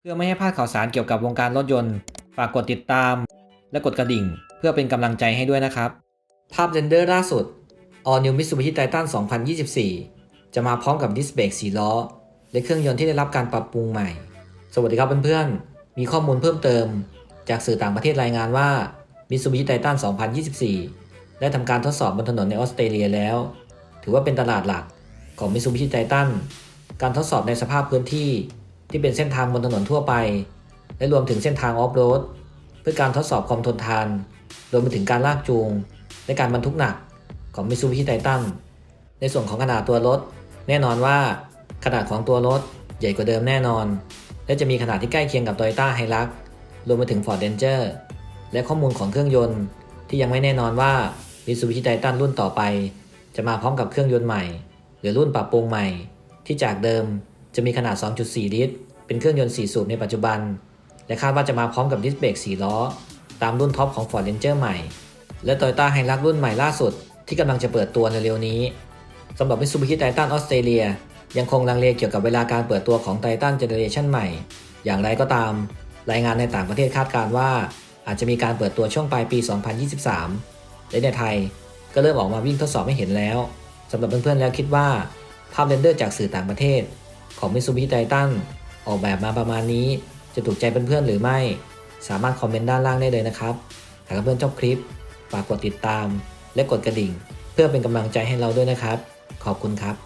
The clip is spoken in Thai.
เพื่อไม่ให้พลาดข่าวสารเกี่ยวกับวงการรถยนต์ ฝากกดติดตาม และกดกระดิ่ง เพื่อเป็นกำลังใจให้ด้วยนะครับ ภาพเรนเดอร์ล่าสุด All New Mitsubishi Titan 2024 จะมาพร้อมกับดิสเบรก4ล้อ และเครื่องยนต์ที่ได้รับการปรับปรุงใหม่ สวัสดีครับเพื่อนๆ มีข้อมูลเพิ่มเติม จากสื่อต่างประเทศรายงานว่า Mitsubishi Titan 2024 ได้ทำการทดสอบบนถนนในออสเตรเลียแล้ว ถือว่าเป็นตลาดหลักของ Mitsubishi Titan การทดสอบในสภาพพื้นที่ ที่เป็นเส้นทางบนถนนทั่วไป และรวมถึงเส้นทางออฟโรดเพื่อการทดสอบความทนทาน รวมไปถึงการลากจูง และการบรรทุกหนักของ Mitsubishi Titan ในส่วนของขนาดตัวรถ แน่นอนว่าขนาดของตัวรถใหญ่กว่าเดิมแน่นอน และจะมีขนาดที่ใกล้เคียงกับ Toyota Hilux รวมไปถึง Ford Ranger และข้อมูลของเครื่องยนต์ ที่ยังไม่แน่นอนว่า Mitsubishi Titan รุ่นต่อไป จะมาพร้อมกับเครื่องยนต์ใหม่ หรือรุ่นปรับปรุงใหม่ ที่จากเดิม จะมีขนาด 2.4 ลิตร เป็นเครื่องยนต์ 4 สูบในปัจจุบัน และคาดว่าจะมาพร้อมกับดิสเบรก4 ล้อ ตามรุ่นท็อปของ Ford Ranger ใหม่ และ Toyota Hilux รุ่นใหม่ล่าสุด ที่กำลังจะเปิดตัวในเร็วนี้สำหรับ Mitsubishi Titan ออสเตรเลียยังคงลังเลเกี่ยวกับเวลาการเปิดตัวของ Titan Generation ใหม่ อย่างไรก็ตาม รายงานในต่างประเทศคาดการณ์ว่า อาจจะมีการเปิดตัวช่วงปลายปี 2023 และในไทยก็เริ่มออกมาวิ่งทดสอบให้เห็นแล้วสำหรับเพื่อนๆแล้วคิดว่าภาพเรนเดอร์จากสื่อต่างประเทศ ของ Mitsubishi Titan ออกแบบมาประมาณนี้จะถูกใจเพื่อนๆหรือไม่ สามารถคอมเมนต์ด้านล่างได้เลยนะครับหากเพื่อนชอบคลิปฝากกดติดตาม และกดกระดิ่ง เพื่อเป็นกำลังใจให้เราด้วยนะครับ ขอบคุณครับ